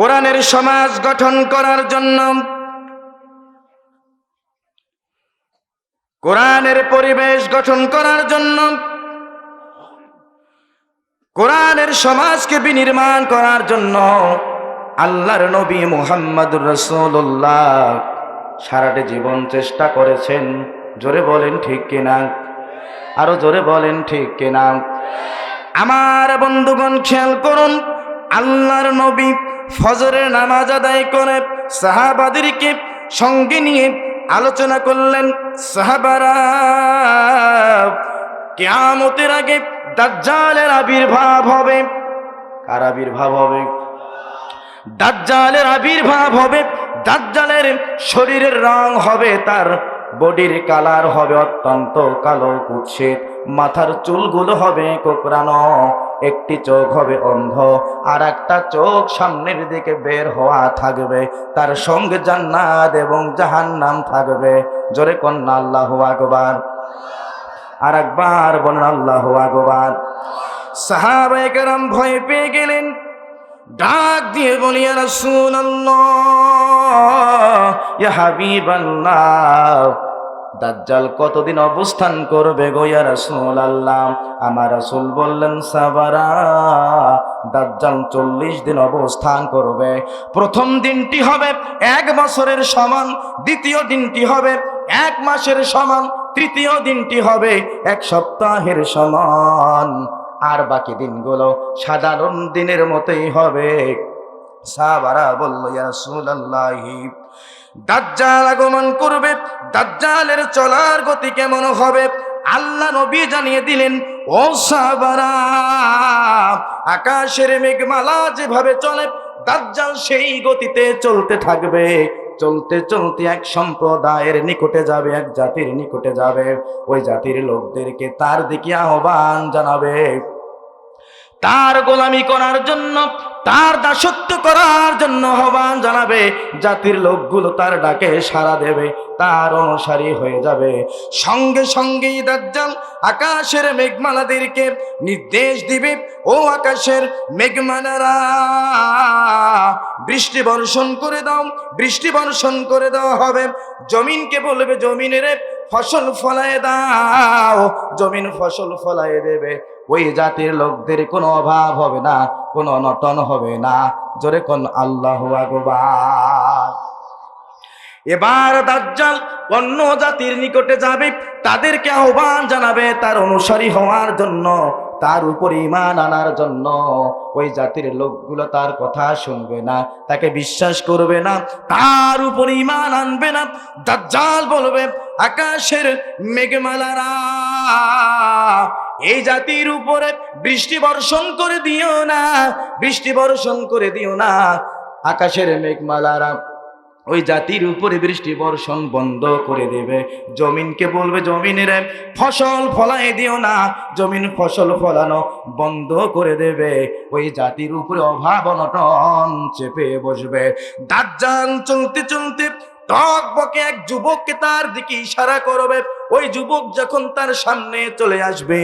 কোরআনের সমাজ গঠন করার জন্য কোরআনের পরিবেশ গঠন করার জন্য কোরআনের সমাজকে বিনির্মাণ করার জন্য আল্লাহর নবী মুহাম্মদুর রসুল্লাহ সারাটি জীবন চেষ্টা করেছেন। জোরে বলেন ঠিক কিনা? আরও জোরে বলেন ঠিক কিনা? আমার বন্ধুগণ, খেয়াল করুন, আল্লাহর নবী ফজরের নামাজ আদায় করে সাহাবাদেরকে সঙ্গে নিয়ে আলোচনা করলেন সাহাবারা, কেয়ামতের আগে দাজ্জালের আবির্ভাব হবে। কার আবির্ভাব হবে? দাজ্জালের আবির্ভাব হবে, দাজ্জালের শরীরের রং হবে, তার বডির কালার হবে অত্যন্ত কালো কুৎসিত, মাথার চুলগুলো হবে কোকড়ানো একটি চোখ হবে অন্ধ আর একটা চোখ সামনের দিকে বের হওয়া থাকবে। তার সঙ্গে জান্নাত এবং জাহান্নাম থাকবে। জোরে কন্যা আল্লাহ আকবার। আর একবার বলেন আল্লাহ আকবার। সাহাবায়ে কেরাম ভয় পেয়ে গেলেন। ডাক দিয়ে বলি রসুল দাজ্জাল কতদিন অবস্থান করবে গোয়া রসুল আল্লাহ আমার রসুল বললেন, সাবারা, দাজ্জাল চল্লিশ দিন অবস্থান করবে। প্রথম দিনটি হবে এক বছরের সমান, দ্বিতীয় দিনটি হবে এক মাসের সমান, তৃতীয় দিনটি হবে এক সপ্তাহের সমান। আর বাকি দিনগুলো সাধারণ দিনের মতোই হবে। সাহাবারা বলল, ইয়া রাসূলুল্লাহি, দাজ্জাল আগমন করবে, দাজ্জালের চলার গতি কেমন হবে? আল্লাহ নবী জানিয়ে দিলেন, ও সাহাবারা, আকাশের মেঘমালা যেভাবে চলে, দাজ্জাল সেই গতিতে চলতে থাকবে। চলতে চলতে এক সম্প্রদায়ের নিকটে যাবে, এক জাতির নিকটে যাবে। ওই জাতির লোকদেরকে তার দিকে আহ্বান জানাবে। তার গোলামি করার জন্য, তার দাসত্ব করার জন্য আহ্বান জানাবে। জাতির লোকগুলো তার ডাকে সাড়া দেবে, তার অনুসারী হয়ে যাবে। সঙ্গে সঙ্গেই দাজ্জাল আকাশের মেঘমালাদেরকে নির্দেশ দিবে, ও আকাশের মেঘমালারা, বৃষ্টি বর্ষণ করে দাও, বৃষ্টি বর্ষণ করে দেওয়া হবে। জমিনকে বলবে, জমিনের ফসল ফলায় দাও, জমিন ফসল ফলায় দেবে। ওই জাতির লোকদের কোনো অভাব হবে না, কোনো অনটন হবে না। জোরে কোন আল্লাহ আকবার। এবার দাজ্জাল অন্য জাতির নিকটে যাবে, তাদেরকে আহ্বান জানাবে তার অনুসারী হওয়ার জন্য, তার উপর ইমান আনার জন্য। ওই জাতির লোকগুলো তার কথা শুনবে না, তাকে বিশ্বাস করবে না, তার উপর ইমান আনবে না। দাজ্জাল বলবে, আকাশের মেঘমালারা এই জাতির উপরে বৃষ্টি বর্ষণ করে দিও না, বৃষ্টি বর্ষণ করে দিও না, আকাশের মেঘমালারা ওই জাতির উপরে বৃষ্টি বর্ষণ বন্ধ করে দেবে। জমিনকে বলবে, জমিনের ফসল ফলাই দিও না, জমিন ফসল ফলানো বন্ধ করে দেবে। ওই জাতির উপরে অভাব অনটন চেপে বসবে। দাজ্জাল চলতে চলতে টক বকে এক যুবককে তার দিকে ইশারা করবে। ওই যুবক যখন তার সামনে চলে আসবে,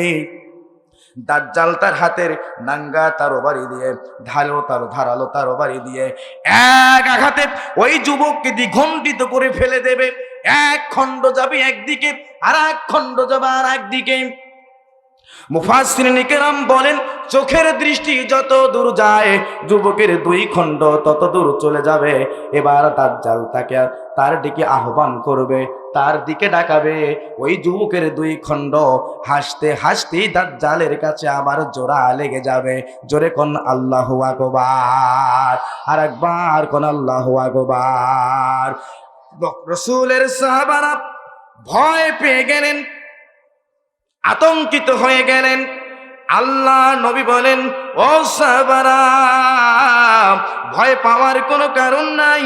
দাজ্জাল তার হাতের নাঙ্গা তার বাড়ি দিয়ে ঢালো তার ধারালো তার বাড়ি দিয়ে, এক আঘাতে ওই যুবককে দ্বিখণ্ডিত করে ফেলে দেবে। এক খণ্ড যাবে একদিকে, আর এক খণ্ড যাবে আর একদিকে। মুফাসিরাম বলেন, চোখের দৃষ্টি যত দূর যায়, যুবকের দুই খণ্ড তত দূর চলে যাবে। এবার তার জাল তাকে তার দিকে আহ্বান করবে, তার দিকে ডাকাবে। ওই যুবকের দুই খণ্ড হাসতে হাসতেই তার জালের কাছে আবার জোড়া লেগে যাবে। জোরে কোন আল্লাহ আকবার আর একবার কোন আল্লাহ আকবার। রসুলের সাহাবারা ভয় পেয়ে গেলেন আতঙ্কিত হয়ে গেলেন। আল্লাহ নবী বলেন, ও ভয় পাওয়ার কোনো কারণ নাই,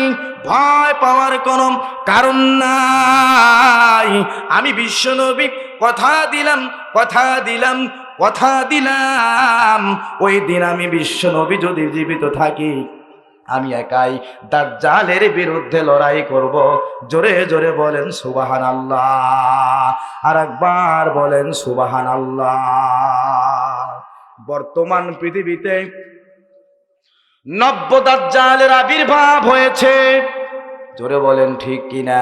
ভয় পাওয়ার কোনো কারণ নাই। আমি বিশ্ব নবী, কথা দিলাম কথা দিলাম কথা দিলাম। ওই দিন আমি বিশ্ব নবী যদি জীবিত থাকি আমি একাই দাজ্জালের বিরুদ্ধে লড়াই করব। জোরে জোরে বলেন সুবাহান আল্লাহ আর একবার বলেন সুবাহান আল্লাহ বর্তমান পৃথিবীতে নব্য দাজ্জালের আবির্ভাব হয়েছে। জোরে বলেন ঠিক কিনা?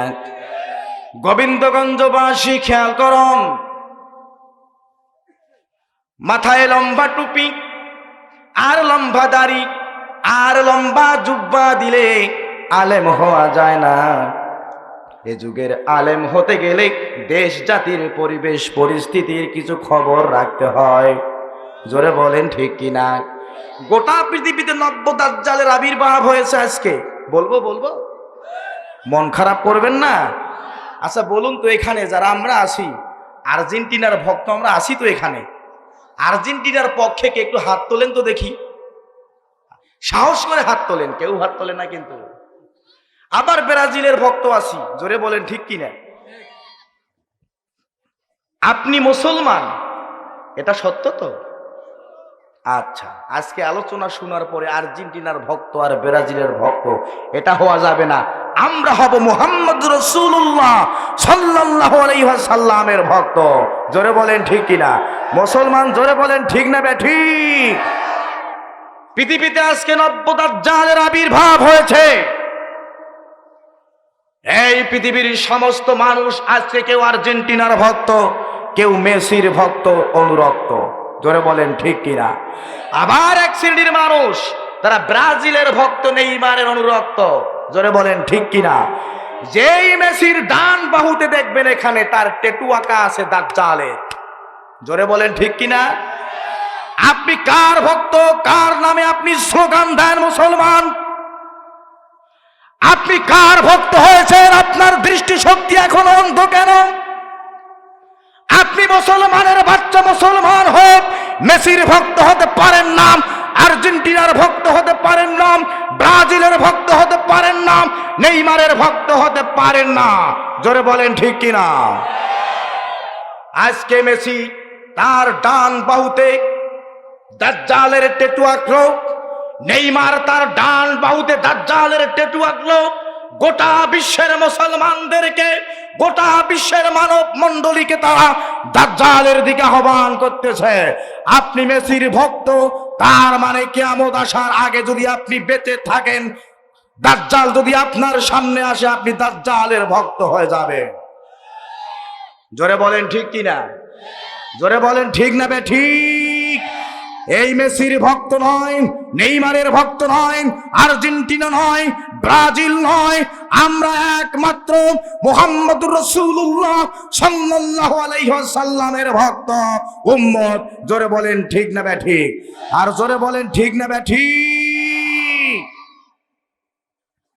গোবিন্দগঞ্জবাসী খেয়াল করম মাথায় লম্বা টুপি আর লম্বা দাড়ি। আর লম্বা জুব্বা দিলে আলেম হওয়া যায় না। এ যুগের আলেম হতে গেলে দেশ জাতির পরিবেশ, পরিস্থিতির কিছু খবর রাখতে হয়। জোরে বলেন ঠিক কিনা গোটা পৃথিবীতে নব্য দাজ্জালের আবির্ভাব হয়েছে আজকে। বলব বলব? মন খারাপ করবেন না? আচ্ছা বলুন তো এখানে যারা আমরা আসি আর্জেন্টিনার ভক্ত আমরা আসি তো এখানে? আর্জেন্টিনার পক্ষে কে একটু হাত তোলেন তো দেখি। সাহস করে হাত তোলেন, কেউ হাত তোলে না কিন্তু। আবার ব্রাজিলের ভক্ত আসি জোরে বলেন ঠিক কিনা? আপনি মুসলমান, এটা সত্য তো? আচ্ছা আজকে আলোচনা শোনার পরে আর্জেন্টিনার ভক্ত আর ব্রাজিলের ভক্ত, এটা হওয়া যাবে না। আমরা হব মোহাম্মদ রসুল্লাহ সাল্লাহ সাল্লামের ভক্ত। জোরে বলেন ঠিক কিনা? মুসলমান, জোরে বলেন ঠিক না বে, ঠিক? পৃথিবীতে আজকে নব্যদাজ্জালের আবির্ভাব হয়েছে। এই পৃথিবীর সমস্ত মানুষ আজকে কেউ আর্জেন্টিনার ভক্ত, কেউ মেসির ভক্ত, অনুরক্ত। জোরে বলেন, ঠিক কিনা? আবার এক শ্রেণির মানুষ, তারা ব্রাজিলের ভক্ত, নেইমারের অনুরক্ত। জোরে বলেন, ঠিক কিনা? যেই মেসির ডান বাহুতে দেখবেন এখানে, তার টেটু আঁকা আছে দাজ্জালের। জোরে বলেন, ঠিক কিনা? আপনি কার ভক্ত, কার নামে আপনি স্লোগান দেন মুসলমান? আপনি কার ভক্ত হয়েছেন? আপনার দৃষ্টি শক্তি এখন অন্ধ কেন? আপনি মুসলমানের বাচ্চা মুসলমান হোক, মেসির ভক্ত হতে পারেন না আর্জেন্টিনার ভক্ত হতে পারেন না ব্রাজিলের ভক্ত হতে পারেন না নেইমারের ভক্ত হতে পারেন না। জোরে বলেন ঠিক কিনা? আজকে মেসি তার ডান বাহুতে দাজ্জালের টেটু আঁকলো নেইমার তার ডান বাহুতে দাজ্জালের টেটু আঁকলো গোটা বিশ্বের মুসলমানদেরকে, গোটা বিশ্বের মানব মণ্ডলীকে তারা দাজ্জালের দিকে আহ্বান করতেছে। আপনি মেসির ভক্ত, তার মানে কেয়ামত আসার আগে যদি আপনি বেঁচে থাকেন, দাজ্জাল যদি আপনার সামনে আসে, আপনি দাজ্জালের ভক্ত হয়ে যাবে জোরে বলেন ঠিক কিনা? জোরে বলেন ঠিক না বে ঠিক? এই মেসির ভক্ত নয়, নেইমারের ভক্ত নয়, আর্জেন্টিনা নয়, ব্রাজিল নয়, আমরা একমাত্র মোহাম্মদ রসুল্লাহ সাল্লাহ আলাইহি সাল্লামের ভক্ত। উম্মত, জোরে বলেন ঠিক না ব্যাঠিক ঠিক? আর জোরে বলেন ঠিক না ব্যাঠিক ঠিক?